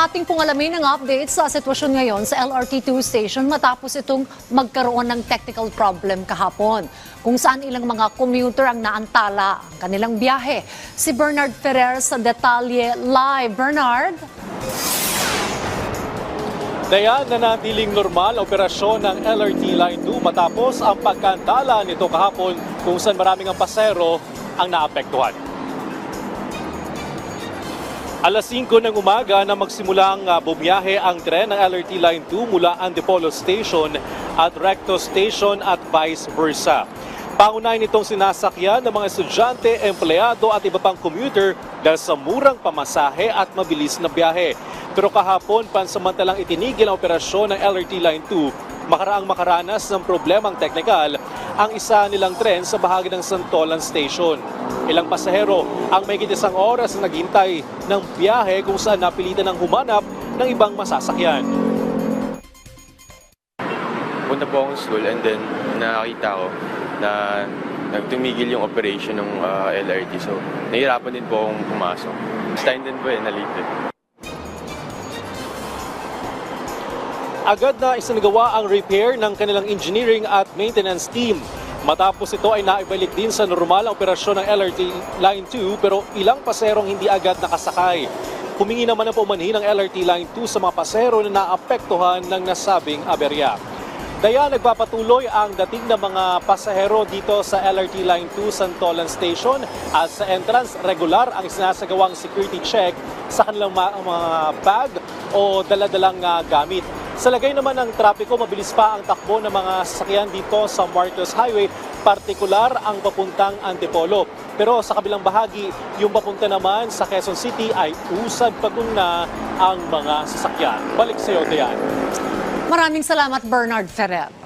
Ating pong alamin ang update sa sitwasyon ngayon sa LRT2 station matapos itong magkaroon ng technical problem kahapon kung saan ilang mga commuter ang naantala ang kanilang biyahe. Si Bernard Ferrer sa Detalye Live. Bernard? Dayan na natiling normal operasyon ng LRT Line 2 matapos ang pagkantala nito kahapon kung saan maraming ang pasero ang naapektuhan. Alas 5 ng umaga na magsimulang uh, bumiyahe ang tren ng LRT Line 2 mula Antipolo Station at Recto Station at vice versa. Pangunahin itong sinasakyan ng mga estudyante, empleyado at iba pang commuter dahil sa murang pamasahe at mabilis na biyahe. Pero kahapon, pansamantalang itinigil ang operasyon ng LRT Line 2 makaraang makaranas ng problemang teknikal ang isa nilang tren sa bahagi ng Santolan Station. Ilang pasahero ang may isang oras na naghintay ng biyahe kung saan napilitan ng humanap ng ibang masasakyan. punta po akong school and then nakakita ko na nagtumigil yung operation ng ah, LRT. So, nahihirapan din po akong pumasok. Time din po eh, nalate. Agad na isinagawa ang repair ng kanilang engineering at maintenance team. Matapos ito ay naibalik din sa normal ang operasyon ng LRT Line 2 pero ilang paserong hindi agad nakasakay. Humingi naman ang pumanhin ng LRT Line 2 sa mga pasero na naapektuhan ng nasabing aberya. Daya nagpapatuloy ang dating ng mga pasahero dito sa LRT Line 2 Santolan Station at sa entrance regular ang sinasagawang security check sa kanilang mga bag o daladalang ah, gamit. Sa lagay naman ng trapiko, mabilis pa ang takbo ng mga sasakyan dito sa Marcos Highway, partikular ang papuntang Antipolo. Pero sa kabilang bahagi, yung papunta naman sa Quezon City ay usad pagong na ang mga sasakyan. Balik sa iyo. Maraming salamat Bernard Ferrer.